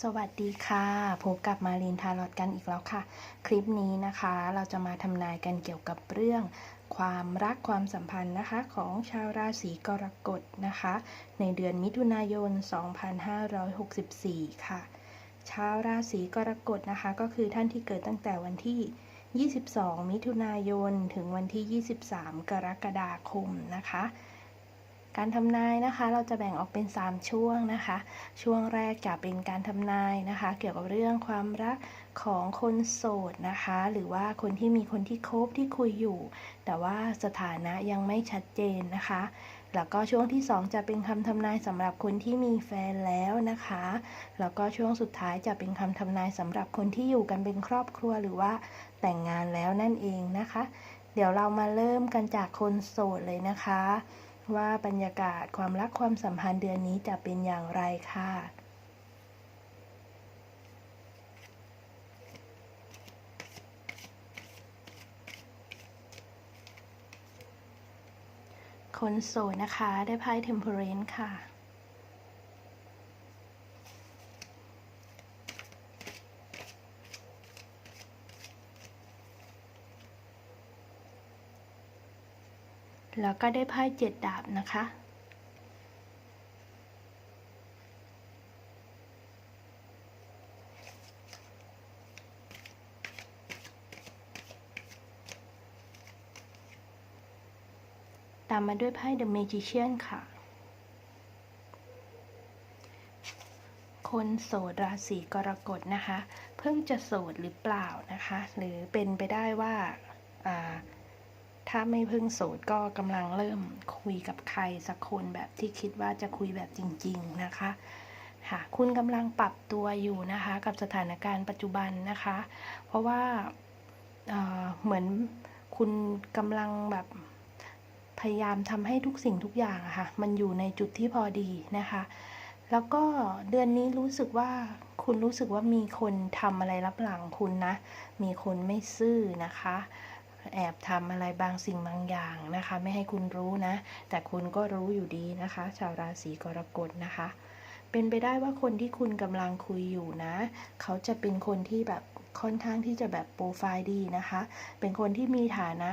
สวัสดีค่ะ พบกับมารินทารอดกันอีกแล้วค่ะ คลิปนี้นะคะ เราจะมาทำนายกันเกี่ยวกับเรื่อง ความรักความสัมพันธ์นะคะ ของชาวราศีกรกฎนะคะ ในเดือนมิถุนายน 2564 ค่ะ ชาวราศีกรกฎนะคะ ก็คือท่านที่เกิดตั้งแต่วันที่ 22 มิถุนายน ถึงวันที่ 23 กรกฎาคมนะคะ การทำนายนะคะ เราจะแบ่งออกเป็น 3 ช่วงนะคะ ช่วงแรกจะเป็นการทำนายนะคะ เกี่ยวกับเรื่องความรักของคนโสดนะคะ หรือว่าคนที่มีคนที่คบที่คุยอยู่ แต่ว่าสถานะยังไม่ชัดเจนนะคะ แล้วก็ช่วงที่ 2 จะเป็นคำทำนายสำหรับคนที่มีแฟนแล้วนะคะ แล้วก็ช่วงสุดท้ายจะเป็นคำทำนายสำหรับคนที่อยู่กันเป็นครอบครัวหรือว่าแต่งงานแล้วนั่นเองนะคะ เดี๋ยวเรามาเริ่มกันจากคนโสดเลยนะคะ ว่าบรรยากาศความรักความสัมพันธ์เดือนนี้จะเป็นอย่างไรค่ะ คนโสดนะคะได้ไพ่เทมเพอเรนค่ะ แล้วก็ได้ไพ่เจ็ดดาบนะคะ ตามมาด้วยไพ่ The Magician ค่ะ คนโสดราศีกรกฎนะคะ เพิ่งจะโสดหรือเปล่านะคะ หรือเป็นไปได้ว่าอ่า ถ้าไม่เพิ่งโสดก็กำลังเริ่มคุยกับใครสักคนแบบที่คิดว่าจะคุยแบบจริง ๆนะคะค่ะคุณกำลังปรับตัวอยู่นะคะ กับสถานการณ์ปัจจุบันนะคะ เพราะว่าเเหมือนคุณกำลังแบบพยายามทำให้ทุกสิ่งทุกอย่างอะค่ะมันอยู่ในจุดที่พอดีนะคะ แล้วก็เดือนนี้รู้สึกว่าคุณรู้สึกว่ามีคนทำอะไรรับหลังคุณนะ มีคนไม่ซื่อนะคะ แอบทำอะไรบางสิ่งบางอย่างนะคะ ไม่ให้คุณรู้นะ แต่คุณก็รู้อยู่ดีนะคะ ชาวราศีกรกฎนะคะ เป็นไปได้ว่าคนที่คุณกำลังคุยอยู่นะ เขาจะเป็นคนที่แบบค่อนข้างที่จะแบบโปรไฟล์ดีนะคะ เป็นคนที่มีฐานะ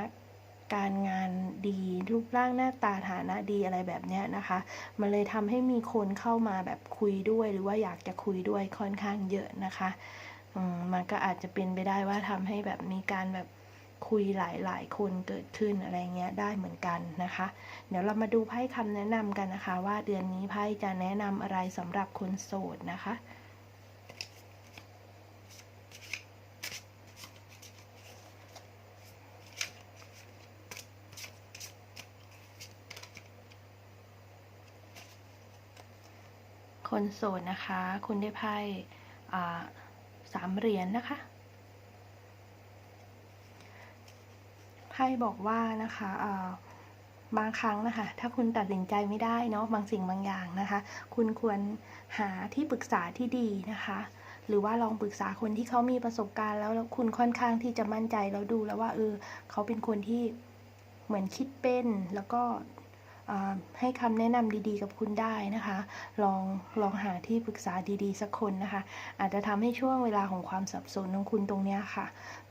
การงานดีรูปร่างหน้าตาฐานะดีอะไรแบบเนี้ยนะคะ มันเลยทำให้มีคนเข้ามาแบบคุยด้วยหรือว่าอยากจะคุยด้วยค่อนข้างเยอะนะคะมมันก็อาจจะเป็นไปได้ว่าทำให้แบบมีการแบบ คุยหลาย ๆ คนเกิดขึ้นอะไรเงี้ยได้เหมือนกันนะคะ เดี๋ยวเรามาดูไพ่คำแนะนำกันนะคะ ว่าเดือนนี้ไพ่จะแนะนำอะไรสำหรับคนโสดนะคะคนโสดนะคะ คุณได้ไพ่สามเหรียญนะคะ ไพ่บอกว่านะคะอ่าบางครั้งนะคะ ถ้าคุณตัดสินใจไม่ได้เนาะบางสิ่งบางอย่างนะคะ คุณควรหาที่ปรึกษาที่ดีนะคะ หรือว่าลองปรึกษาคนที่เขามีประสบการณ์แล้วแล้วคุณค่อนข้างที่จะมั่นใจแล้วดูแล้วว่าเออเขาเป็นคนที่เหมือนคิดเป็นแล้วก็ ให้คำแนะนำดีๆ กับคุณได้นะคะ ลองลองหาที่ปรึกษาดีๆ สักคนนะคะ อาจจะทำให้ช่วงเวลาของความสับสนของคุณตรงนี้ค่ะ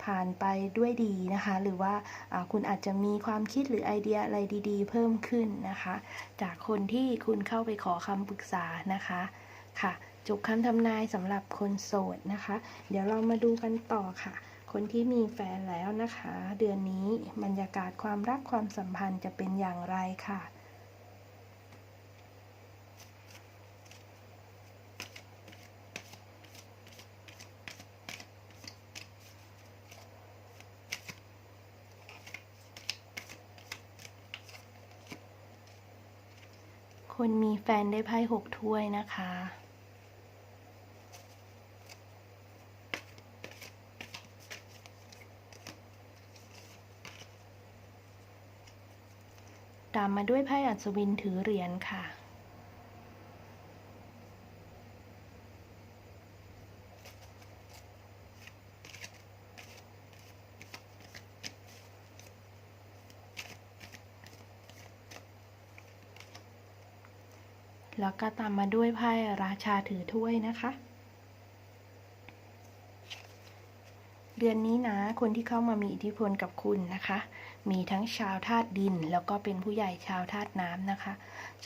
ผ่านไปด้วยดีนะคะ หรือว่าคุณอาจจะมีความคิดหรือไอเดียอะไรดีๆ เพิ่มขึ้นนะคะ จากคนที่คุณเข้าไปขอคำปรึกษานะคะค่ะจบคำทำนายสำหรับคนโสดนะคะ เดี๋ยวเรามาดูกันต่อค่ะ คนที่มีแฟนแล้วนะคะ เดือนนี้บรรยากาศความรักความสัมพันธ์จะเป็นอย่างไรค่ะ คนมีแฟนได้ไพ่หกถ้วยนะคะ ตามมาด้วยไพ่อัศวินถือเหรียญค่ะ แล้วก็ตามมาด้วยไพ่ราชาถือถ้วยนะคะ เดือนนี้นะ คนที่เข้ามามีอิทธิพลกับคุณนะคะ มีทั้งชาวธาตุดิน แล้วก็เป็นผู้ใหญ่ชาวธาตุน้ำนะคะ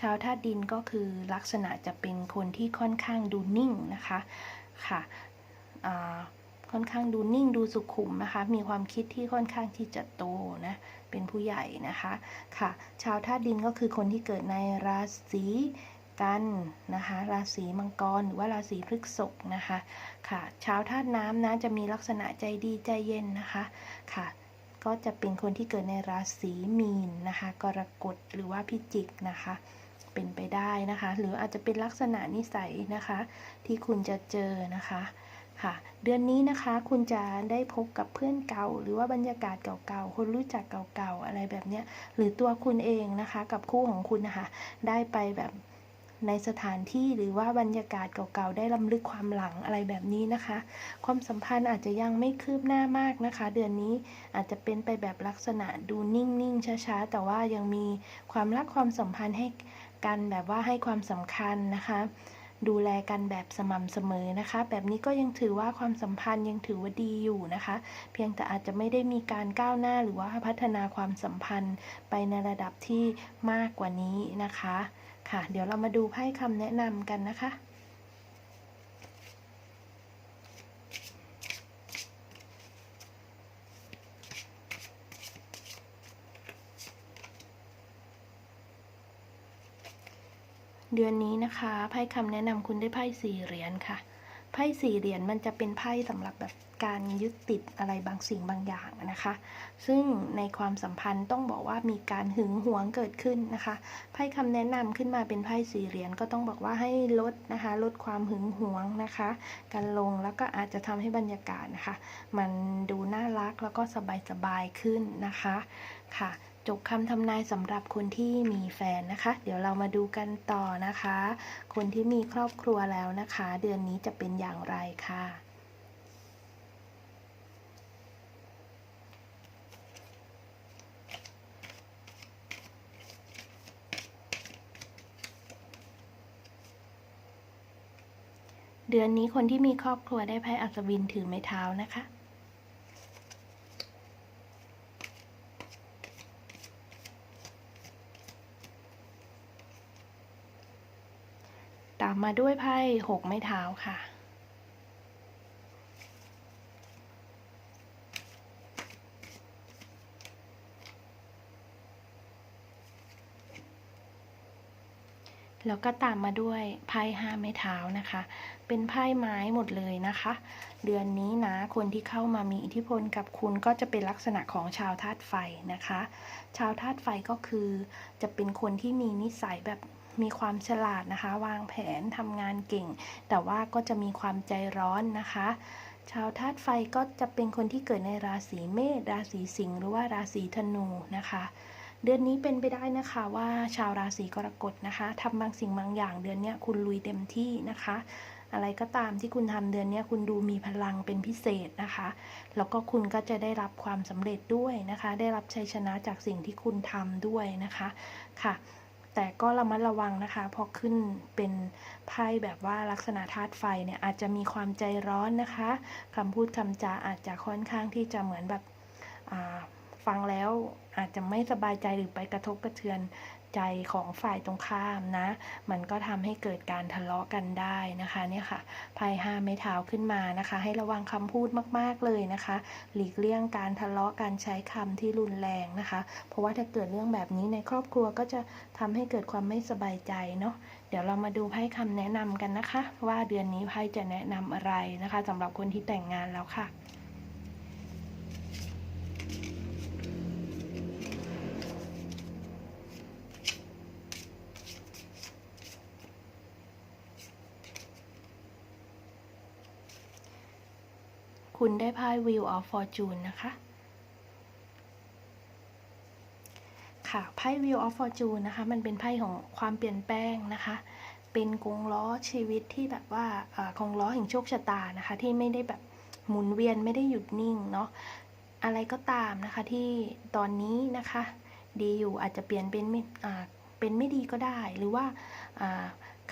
ชาวธาตุดินก็คือลักษณะจะเป็นคนที่ค่อนข้างดูนิ่งนะคะค่ะค่อนข้างดูนิ่งดูสุขุมนะคะ มีความคิดที่ค่อนข้างที่จะโตนะ เป็นผู้ใหญ่นะคะ ค่ะ ชาวธาตุดินก็คือคนที่เกิดในราศี กันนะคะ ราศีมังกรหรือว่าราศีพฤษภนะคะ ค่ะ ชาวธาตุน้ำนะจะมีลักษณะใจดีใจเย็นนะคะ ค่ะ ก็จะเป็นคนที่เกิดในราศีมีนนะคะ กรกฎหรือว่าพิจิกนะคะ เป็นไปได้นะคะ หรืออาจจะเป็นลักษณะนิสัยนะคะ ที่คุณจะเจอนะคะค่ะเดือนนี้นะคะคุณจะได้พบกับเพื่อนเก่า หรือว่าบรรยากาศเก่าๆคนรู้จักเก่าๆอะไรแบบเนี้ยหรือตัวคุณเองนะคะ กับคู่ของคุณนะคะ ได้ไปแบบ ในสถานที่หรือว่าบรรยากาศเก่าๆ ได้ลำลึกความหลังอะไรแบบนี้นะคะ ความสัมพันธ์อาจจะยังไม่คืบหน้ามากนะคะ เดือนนี้อาจจะเป็นไปแบบลักษณะดูนิ่งๆ ช้าๆ แต่ว่ายังมีความรักความสัมพันธ์ให้กันแบบว่าให้ความสำคัญนะคะ ดูแลกันแบบสม่ำเสมอนะคะ แบบนี้ก็ยังถือว่าความสัมพันธ์ยังถือว่าดีอยู่นะคะ เพียงแต่อาจจะไม่ได้มีการก้าวหน้าหรือว่าพัฒนาความสัมพันธ์ไปในระดับที่มากกว่านี้นะคะ ค่ะ เดี๋ยวเรามาดูไพ่คำแนะนำกันนะคะ เดือนนี้นะคะไพ่คำแนะนำคุณได้ไพ่สี่เหรียญค่ะไพ่สี่เหรียญมันจะเป็นไพ่สำหรับแบบการยึดติดอะไรบางสิ่งบางอย่างนะคะ ซึ่งในความสัมพันธ์ต้องบอกว่ามีการหึงหวงเกิดขึ้นนะคะไพ่คำแนะนำขึ้นมาเป็นไพ่สี่เหรียญก็ต้องบอกว่าให้ลดนะคะลดความหึงหวงนะคะกันลงแล้วก็อาจจะทำให้บรรยากาศนะคะ มันดูน่ารักแล้วก็สบายๆขึ้นนะคะค่ะ จบคำทำนายสำหรับคนที่มีแฟนนะคะ เดี๋ยวเรามาดูกันต่อนะคะ คนที่มีครอบครัวแล้วนะคะ เดือนนี้จะเป็นอย่างไรค่ะเดือนนี้คนที่มีครอบครัวได้ไพ่อัศวินถือไม้เท้านะคะ มาด้วยไพ่หกไม้เท้าค่ะ แล้วก็ตามมาด้วยไพ่ห้าไม้เท้านะคะ เป็นไพ่ไม้หมดเลยนะคะ เดือนนี้นะ คนที่เข้ามามีอิทธิพลกับคุณก็จะเป็นลักษณะของชาวธาตุไฟนะคะ ชาวธาตุไฟก็คือจะเป็นคนที่มีนิสัยแบบ มีความฉลาดนะคะ วางแผนทำงานเก่ง แต่ว่าก็จะมีความใจร้อนนะคะ ชาวธาตุไฟก็จะเป็นคนที่เกิดในราศีเมษราศีสิงห์หรือว่าราศีธนูนะคะเดือนนี้เป็นไปได้นะคะว่าชาวราศีกรกฎนะคะทำบางสิ่งบางอย่างเดือนนี้คุณลุยเต็มที่นะคะ อะไรก็ตามที่คุณทำเดือนนี้คุณดูมีพลังเป็นพิเศษนะคะ แล้วก็คุณก็จะได้รับความสำเร็จด้วยนะคะ ได้รับชัยชนะจากสิ่งที่คุณทำด้วยนะคะค่ะ แต่ก็ระมัดระวังนะคะพอขึ้นเป็นไพ่แบบว่าลักษณะธาตุไฟเนี่ยอาจจะมีความใจร้อนนะคะคำพูดคำจาอาจจะค่อนข้างที่จะเหมือนแบบฟังแล้วอาจจะไม่สบายใจหรือไปกระทบกระเทือน ใจของฝ่ายตรงข้ามนะ มันก็ทำให้เกิดการทะเลาะกันได้นะคะเนี่ยค่ะไพ่ห้าไม้เท้าขึ้นมานะคะ ให้ระวังคำพูดมากๆเลยนะคะ หลีกเลี่ยงการทะเลาะการใช้คำที่รุนแรงนะคะ เพราะว่าถ้าเกิดเรื่องแบบนี้ในครอบครัวก็จะทำให้เกิดความไม่สบายใจเนาะเดี๋ยวเรามาดูไพ่คำแนะนำกันนะคะ ว่าเดือนนี้ไพ่จะแนะนำอะไรนะคะสำหรับคนที่แต่งงานแล้วค่ะ คุณได้ไพ่ Wheel of Fortune นะคะ ค่ะ ไพ่ Wheel of Fortune นะคะ มันเป็นไพ่ของความเปลี่ยนแปลงนะคะ เป็นกงล้อชีวิตที่แบบว่าอกงล้อแห่งโชคชะตานะคะ ที่ไม่ได้แบบหมุนเวียนไม่ได้หยุดนิ่งเนาะ อะไรก็ตามนะคะที่ตอนนี้นะคะ ดีอยู่อาจจะเปลี่ยนเป็นไม่อ่าเป็นไม่ดีก็ได้ หรือว่า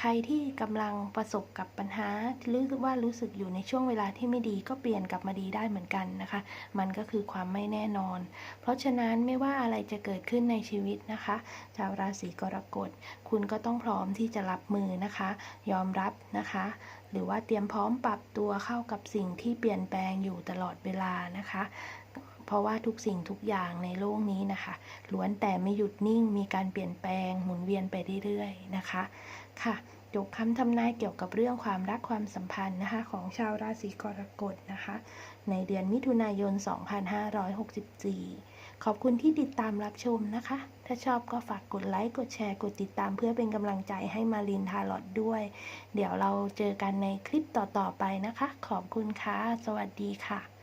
ใครที่กำลังประสบกับปัญหาหรือว่ารู้สึกอยู่ในช่วงเวลาที่ไม่ดีก็เปลี่ยนกลับมาดีได้เหมือนกันนะคะ มันก็คือความไม่แน่นอน เพราะฉะนั้นไม่ว่าอะไรจะเกิดขึ้นในชีวิตนะคะ ชาวราศีกรกฎ คุณก็ต้องพร้อมที่จะรับมือนะคะ ยอมรับนะคะ หรือว่าเตรียมพร้อมปรับตัวเข้ากับสิ่งที่เปลี่ยนแปลงอยู่ตลอดเวลานะคะเพราะว่าทุกสิ่งทุกอย่างในโลกนี้นะคะล้วนแต่ไม่หยุดนิ่งมีการเปลี่ยนแปลงหมุนเวียนไปเรื่อยๆนะคะ ค่ะจบคำทำนายเกี่ยวกับเรื่องความรักความสัมพันธ์นะคะของชาวราศีกรกฎนะคะ ในเดือนมิถุนายน 2564 ขอบคุณที่ติดตามรับชมนะคะ ถ้าชอบก็ฝากกดไลค์ กดแชร์ กดติดตามเพื่อเป็นกำลังใจให้มารินทาร์ลอตด้วย เดี๋ยวเราเจอกันในคลิปต่อๆไปนะคะ ขอบคุณค่ะ สวัสดีค่ะ